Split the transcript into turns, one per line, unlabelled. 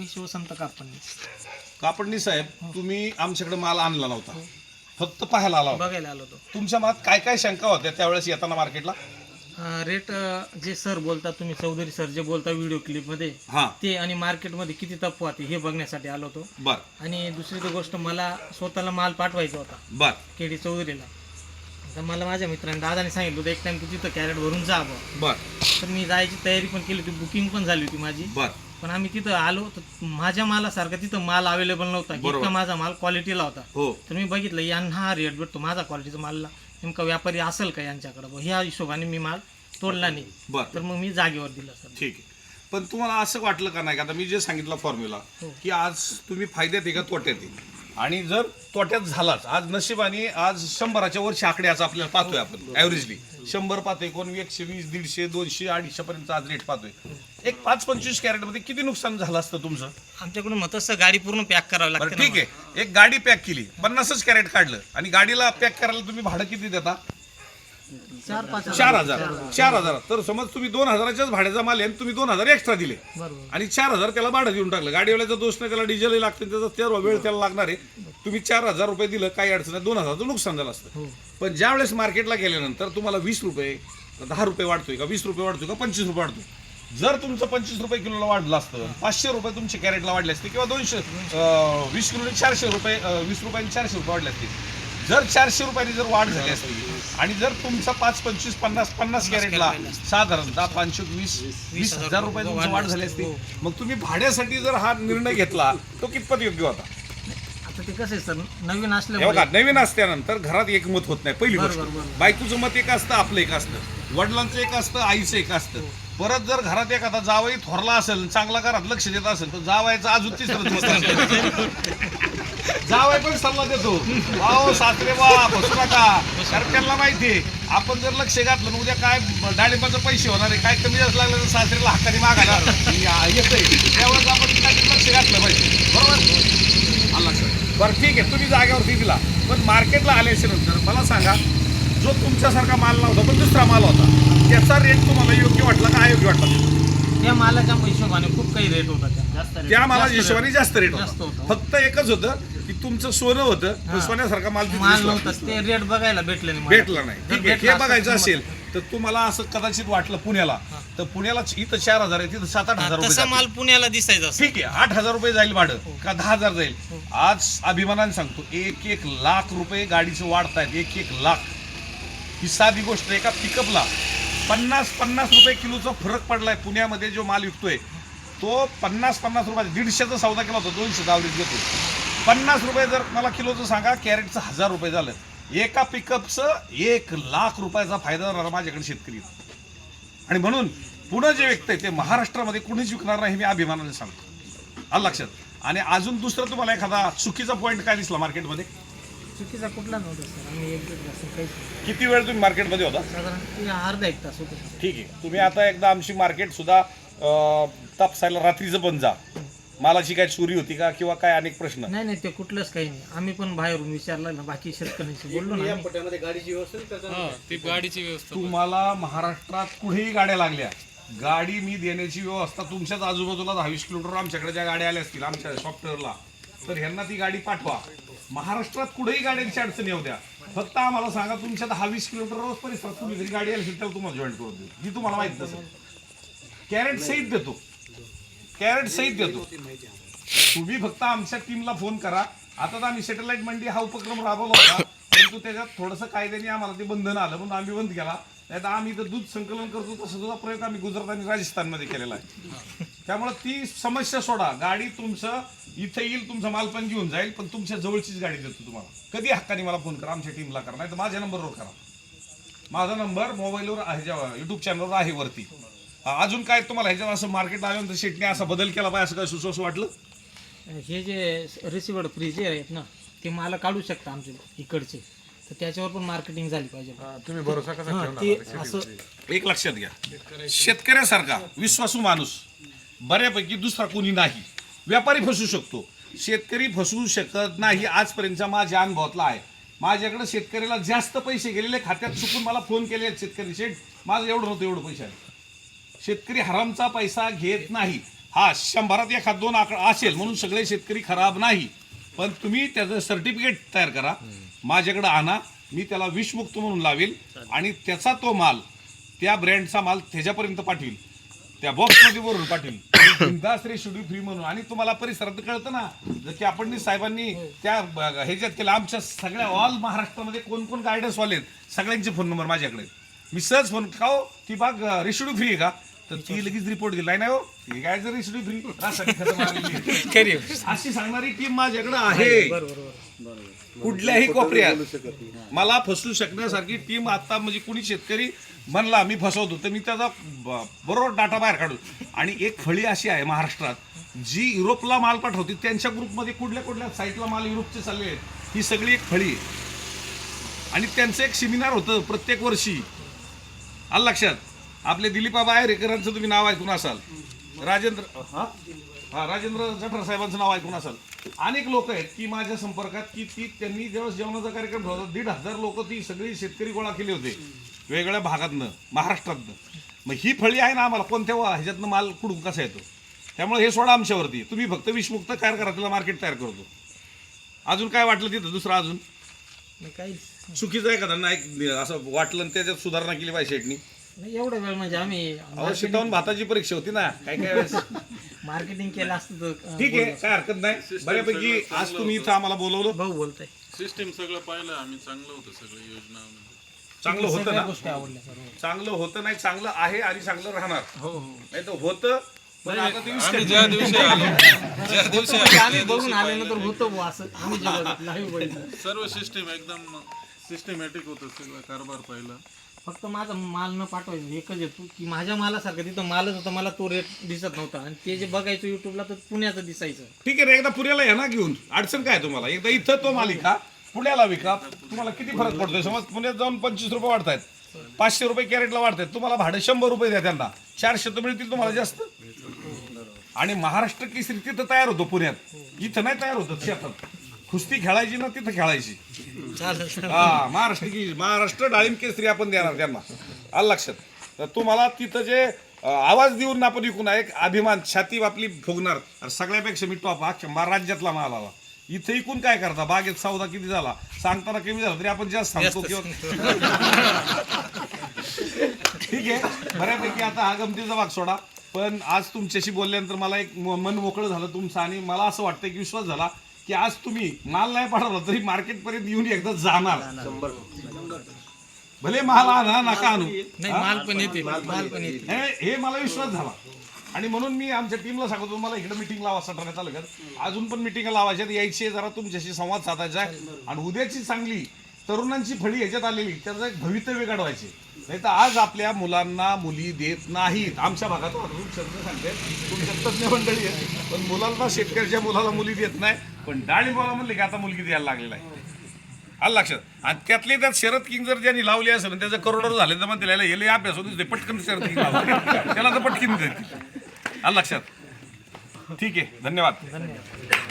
मी शिवसंत कापणी
कापडणी साहेब तुम्ही आमच्याकडे माल आणला नव्हता. फक्त पाहायला आला होता.
बघायला आलो होतो.
तुमच्या मनात काय काय शंका होत्या त्यावेळेस येताना मार्केटला?
अं, रेट अं, जे सर बोलतात तुम्ही चौधरी सर जे बोलता व्हिडिओ क्लिपमध्ये
हा.
ते आणि मार्केटमध्ये किती तफावत आहे हे बघण्यासाठी आलो होतो.
बर.
आणि दुसरी गोष्ट मला स्वतःला माल पाठवायचा होता.
बर.
के डी चौधरीला. तर मला माझ्या मित्रांनी दादाने सांगितलं होतं एक टाइम तू तिथं कॅरेट भरून जा
बर.
तर मी जायची तयारी पण केली होती बुकिंग पण झाली होती माझी.
बर.
पण आम्ही तिथं आलो तर माझ्या मालासारखा तिथं माल अवेलेबल नव्हता. इतका माझा माल क्वालिटीला होता.
हो.
तर मी बघितलं यांना हा रेट भेटतो माझा क्वालिटीचा मालला नेमका व्यापारी असेल का यांच्याकडे? बुवा, ह्या हिशोबाने मी माल तोडला नाही.
बर.
तर मग मी जागेवर दिला सर.
ठीक आहे. पण तुम्हाला असं वाटलं का नाही? का आता मी जे सांगितलं फॉर्म्युला
हो.
की आज तुम्ही फायद्यात आहे का तोट्यात आहे? आणि जर तोट्यात झालाच आज नशिबाने आज शंभराच्या वरचे आकडे आज आपल्याला पाहतोय आपण ऍव्हरेजली शंभर पाहतोय कोण एकशे वीस दीडशे दोनशे अडीचशे पर्यंत आज रेट पाहतोय. एक पाच पंचवीस कॅरेटमध्ये किती नुकसान झालं असतं तुमचं?
आमच्याकडून मग तसं गाडी पूर्ण पॅक करावी लागते
ठीक आहे. एक गाडी पॅक केली पन्नासच कॅरेट काढलं आणि गाडीला पॅक करायला तुम्ही भाडं किती देता?
चार
हजार. चार हजार. तर समज तुम्ही दोन हजाराच्याच भाड्याचा माल आहे आणि तुम्ही दोन हजार एक्स्ट्रा दिले. आणि चार हजार त्याला भाडं देऊन टाकलं. गाडीवाल्याचा दोष नाही त्याला डिझेलही लागतं त्याचा तेवढा वेळ त्याला लागणार आहे. तुम्ही चार हजार रुपये दिलं काही अडचण नाही. दोन हजारचं नुकसान झालं असतं.
हो.
पण ज्या वेळेस मार्केटला गेल्यानंतर तुम्हाला वीस रुपये दहा रुपये वाढतोय का वीस रुपये वाढतोय का पंचवीस रुपये वाढतोय. जर तुमचं पंचवीस रुपये किलोला वाढलं असतं पाचशे रुपये तुमचे कॅरेटला वाढले असते किंवा दोनशे वीस किलोला चारशे रुपये वीस रुपयांनी चारशे रुपये वाढले असते. जर चारशे रुपयांनी जर वाढ झाली असती आणि जर तुमचा पाच पंचवीस पन्नास पन्नास कॅरेटला साधारणतः पाचशे वीस वीस हजार रुपये. तुमची वाढ झाली असती. मग तुम्ही भाड्यासाठी जर हा निर्णय घेतला तो कितपत योग्य होता?
आता ते कसं आहे सर नवीन
हे
असल्यामुळे
बघा नवीन असल्यानंतर घरात एकमत होत नाही पहिली गोष्ट.
बरोबर.
बायकोचं मत एक असतं आपलं एक असतं. वडिलांचं एक असतं आईचं एक असतं. परत जर घरात एखादा जावई थोरला असेल चांगला घरात लक्ष देत असेल तर जावायचं अजून तिसरं मत असतं. जावाय पण सल्ला देतो. वाव सासरे वा बसू नका. कारण त्यांना माहितीये आपण जर लक्ष घातलं उद्या काय डाळिंबाचे पैसे होणार आहे काय कमी जास्त लागलं तर सासरीला हाताने मागायला येतंय. त्यावेळेस आपण लक्ष घातलं पाहिजे. बरोबर? आला लक्षात बरं ठीक आहे. तुम्ही जागेवरती दिला. पण मार्केटला आल्याच्यानंतर मला सांगा जो तुमच्यासारखा माल नव्हता पण दुसरा माल होता त्याचा रेट तुम्हाला योग्य वाटला का अयोग्य वाटला?
त्या मालाच्या हिशोबाने खूप काही रेट होता त्या. जास्त rate.
त्या माला
जास्त rate.
हिशोबाने जास्त रेट होता. फक्त एकच होतं तुमचं सोनं होतं पण
हा.
सोन्यासारखा माल तिथे
माल
दिसला.
नव्हता. ते रेट बघायला भेटले नाही मला.
भेटला नाही. ठीक आहे.
भेटला
हे
असता
बघायचं असेल तर तुम्हाला असं कदाचित वाटलं पुण्याला. तर पुण्याला इथं चार हजार आहे तिथं सात आठ हजार रुपये
तसा
जातील.
माल पुण्याला दिसायचा.
ठीक आहे. आठ हजार रुपये जाईल भाडं का दहा हजार जाईल? आज अभिमानाने सांगतो एक एक लाख रुपये गाडीचे वाढतायत एक एक लाख. ही साधी गोष्ट एका पिकअपला. पन्नास पन्नास रुपये किलोचा फरक पडलाय पुण्यामध्ये जो माल विकतोय. तो पन्नास पन्नास रुपये दीडशेचा सौदा केला होता दोनशे आवडीत घेतो पन्नास रुपये जर मला किलोचं सांगा कॅरेटचं हजार रुपये झालं. एका पिकअपचं एक लाख रुपयाचा फायदा होणारा माझ्याकडे शेतकरी. आणि म्हणून पुढं जे विकतंय ते महाराष्ट्रामध्ये कुणीच विकणार नाही हे मी अभिमानाने सांगतो. आलं लक्षात? आणि अजून दुसरं तुम्हाला एखादा चुकीचा पॉईंट काय दिसला मार्केटमध्ये
चुकीचा कुठला नव्हता सर? आम्ही एक दीड तास काहीच नाही.
किती वेळ तुम्ही मार्केटमध्ये होता?
साधारण अर्धा एक तास होतो.
ठीक आहे. तुम्ही आता एकदा आमची मार्केट सुद्धा अं, तपासायला रात्रीचं पण जा. मालाची काय चोरी होती का किंवा काय अनेक प्रश्न?
नाही नाही ते कुठलंच काही नाही. आम्ही पण बाहेरून विचारलं ना बाकी शेतकऱ्यांशी बोललो ना आम्ही.
ती गाडीची व्यवस्था
तुम्हाला महाराष्ट्रात कुठेही गाड्या लागल्या. गाडी मी देण्याची व्यवस्था तुमच्याच आजूबाजूला दहावीस किलोमीटर आमच्याकडे ज्या गाड्या आल्या असतील आमच्या सॉफ्टवेअरला तर ह्यांना ती गाडी पाठवा. महाराष्ट्रात कुठेही गाड्यांची अडचणी होत्या फक्त आम्हाला सांगा तुमच्या दहा वीस किलोमीटर रोज परिसरात तुम्ही जरी गाडी आली असेल तर तुम्हाला जॉईन करून देऊ. ही तुम्हाला माहीत नसेल. कॅरेट सहित देतो. कॅरेट सहित देतो. तुम्ही फक्त आमच्या टीमला फोन करा. आता तर आम्ही सॅटेलाइट मंडी हा उपक्रम राबवला होता. परंतु त्याच्यात थोडंसं कायद्याने आम्हाला ते बंधन आलं म्हणून आम्ही बंद केला. नाही तर आम्ही तर दूध संकलन करतो तसं सुद्धा प्रयोग आम्ही गुजरात आणि राजस्थानमध्ये केलेला आहे. त्यामुळे ती समस्या सोडा. गाडी तुमचं इथं येईल तुमचं माल पण घेऊन जाईल पण तुमच्या जवळचीच गाडी देतो तुम्हाला. कधी हक्काने मला फोन करा आमच्या टीमला करा. नाही तर माझ्या नंबरवर करा. माझा नंबर मोबाईलवर आहे जेव्हा युट्यूब चॅनलवर आहे वरती. अजून काय तुम्हाला ह्याच्यात असं मार्केट आल्यानंतर शेटने असा बदल केला पाहिजे असं काय सुचवस वाटलं?
हे जे रिसिवर्ड फ्रीज आहेत ना ते मला काढू शकता आमचे इकडचे. तर त्याच्यावर पण मार्केटिंग झाली पाहिजे.
तुम्ही भरोसा कसा
हा, ते असं
एक लक्षात घ्या. शेतकऱ्यासारखा विश्वासू माणूस बऱ्यापैकी दुसरा कोणी नाही. व्यापारी फसू शकतो. शेतकरी फसवू शकत नाही आजपर्यंतच्या माझ्या अनुभवातला आहे. माझ्याकडे शेतकऱ्याला जास्त पैसे गेलेले खात्यात चुकून मला फोन केले आहेत शेतकरी. शेठ माझं एवढं नव्हतं एवढं पैसे आहे शेतकरी हरामचा पैसा घेत नाही. हा शंभरात एखाद दोन आकडा असेल म्हणून सगळे शेतकरी खराब नाही. पण तुम्ही त्याचं सर्टिफिकेट तयार करा. माझ्याकडे आणा. मी त्याला विषमुक्त म्हणून लावेल. आणि त्याचा तो माल त्या ब्रँडचा माल त्याच्यापर्यंत पाठवील. त्या बॉक्समध्ये वरून पाठवील. बिंदाश्री शेड्यू फ्री म्हणून. आणि तुम्हाला परिसरात कळतं ना जर की आपण साहेबांनी त्या ह्याच्यात केलं आमच्या सगळ्या ऑल महाराष्ट्रामध्ये कोण कोण गायडन्सवाले आहेत? सगळ्यांचे फोन नंबर माझ्याकडे मी सहज फोन का हो? ती बाग रिशेड्यू फ्री आहे का? तर ती लगेच रिपोर्ट दिला नाही हो. ही काय जर रेशिड्यू फ्री रासायनिक खतं मारलेली आहे.
खरी
अशी सांगणारी टीम माझ्याकडे आहे. कुठल्याही कोपऱ्यात. मला फसवू शकण्यासारखी टीम आता म्हणजे कुणी शेतकरी म्हणला मी फसवतो. तर मी त्याचा ब- बरोबर डाटा बाहेर काढू. आणि एक फळी अशी आहे महाराष्ट्रात जी युरोपला माल पाठवते त्यांच्या ग्रुपमध्ये कुठल्या कुठल्या साईटला माल युरोपचे चालले आहेत ही सगळी एक फळी आहे. आणि त्यांचं एक सेमिनार होतं प्रत्येक वर्षी. आलं लक्षात? आपले दिलीपा आयरेकरांचं तुम्ही नाव ऐकून असाल. राजेंद्र हा? हा राजेंद्र जठर साहेबांचं नाव ऐकून असाल. अनेक लोक आहेत की माझ्या संपर्कात की ती त्यांनी जेव्हा जेवणाचा कार्यक्रम ठेवला होता, दीड हजार लोक ती सगळी शेतकरी गोळा केले होते. वेगवेगळ्या भागातनं महाराष्ट्रातनं. मग ही फळी आहे ना आम्हाला कोणत्या वा- ह्याच्यातनं माल कुठून कसा येतो? त्यामुळे हे सोडा आमच्यावरती. तुम्ही फक्त विषमुक्त तयार करा त्याला मार्केट तयार करतो. अजून काय वाटलं तिथं दुसरं अजून?
काही
चुकीचं आहे का त्यांना एक असं वाटलं आणि त्याच्यात सुधारणा केली पाहिजे शेटनी?
नाही एवढा वेळ म्हणजे आम्ही
शिटावून भाताची परीक्षा होती ना काय काय वेळेस?
मार्केटिंग केलं असतं तर
ठीक आहे काय हरकत नाही. बऱ्यापैकी आज तुम्ही इथं आम्हाला बोलवलं.
भाऊ बोलताय.
सिस्टीम सगळं पाहिलं आम्ही चांगलं होतं सगळं योजना.
चांगलं होतं
सगळ्या
ना?
गोष्टी आवडल्या सर्व
चांगलं होतं नाही चांगलं आहे आणि चांगलं राहणार.
हो हो.
नाही तर होतं पण आता ते
आम्ही
विस्कट-
ज्या दिवशी आलो ज्या दिवशी
म्हणजे
आलो
आम्ही बघून आल्यानंतर होतं बुवा असं आम्ही बघितलं.
सर्व सिस्टीम एकदम सिस्टमॅटिक होतं सगळं कारभार पाहिलं.
फक्त माझा माल न पाठवायचं एकच येतो की माझ्या मालासारखं तिथं मालच होता मला तो रेट दिसत नव्हता. आणि ते जे बघायचं युट्यूबला तर पुण्याचं दिसायचं.
ठीक आहे रे एकदा पुण्याला या ना घेऊन. अडचण काय तुम्हाला? एकदा इथं तो मालिका पुण्याला विका. तुम्हाला किती फरक पडतोय? समज पुण्यात जाऊन पंचवीस रुपये वाढतायत. पाचशे रुपये कॅरेटला वाढतायत. तुम्हाला भाडं शंभर रुपये द्या त्यांना. चारशे तर मिळतील तुम्हाला जास्त. आणि महाराष्ट्र केसरी तिथं तयार होतो पुण्यात. इथं नाही तयार होतं शेतात. कुस्ती खेळायची ना तिथं खेळायची. हा महाराष्ट्र की महाराष्ट्र डाळिंब केसरी आपण देणार त्यांना. आलं लक्षात? तर तुम्हाला तिथं जे आवाज देऊन आपण विकून एक अभिमान छाती आपली फुगणार. आणि सगळ्यापेक्षा मी टॉप हा शंभर राज्यातला माल आला. इथं इकून काय करता? बागेत सौदा किती झाला? सांगताना कमी झाला तरी आपण जास्त सांगतो किंवा ठीक आहे. बऱ्यापैकी आता हा गमतीचा भाग सोडा. पण आज तुमच्याशी बोलल्यानंतर मला एक मन मोकळं झालं तुमचं आणि मला असं वाटतं की विश्वास झाला. की आज तुम्ही माल नाही पाठवला तरी मार्केट पर्यंत येऊन एकदा जाणार. भले माल आणा नका आणू.
नाही माल पण येते माल पण येते.
हे हे मला विश्वास झाला. आणि म्हणून मी आमच्या टीमला सांगतो मला इकडे मिटिंग लावा सटरण्यात आलं अजून पण मिटिंग लावायच्यात यायची जरा तुमच्याशी संवाद साधायचा आहे. आणि उद्याची चांगली तरुणांची फळी ह्याच्यात आलेली त्याचं एक भवितव्य घडवायचे. नाही तर आज आपल्या मुलांना मुली देत नाहीत. आमच्या भागात हो, शब्द सांगते. तुमच्या मंडळी आहेत पण मुलांना शेतकऱ्याच्या मुलाला मुली देत नाही. पण डाळिंबाला म्हणले की आता मुलगी द्यायला लागलेला आहे. आलं लक्षात? आणि त्यातले त्यात शरद किंग जर ज्यांनी लावली असेल त्याचं करोडो झाले तर मग त्याला येले अभ्यास होते ते पटकन शरद किंग त्याला तर पटकन देते आलं लक्षात? ठीक आहे. धन्यवाद.
धन्यवाद.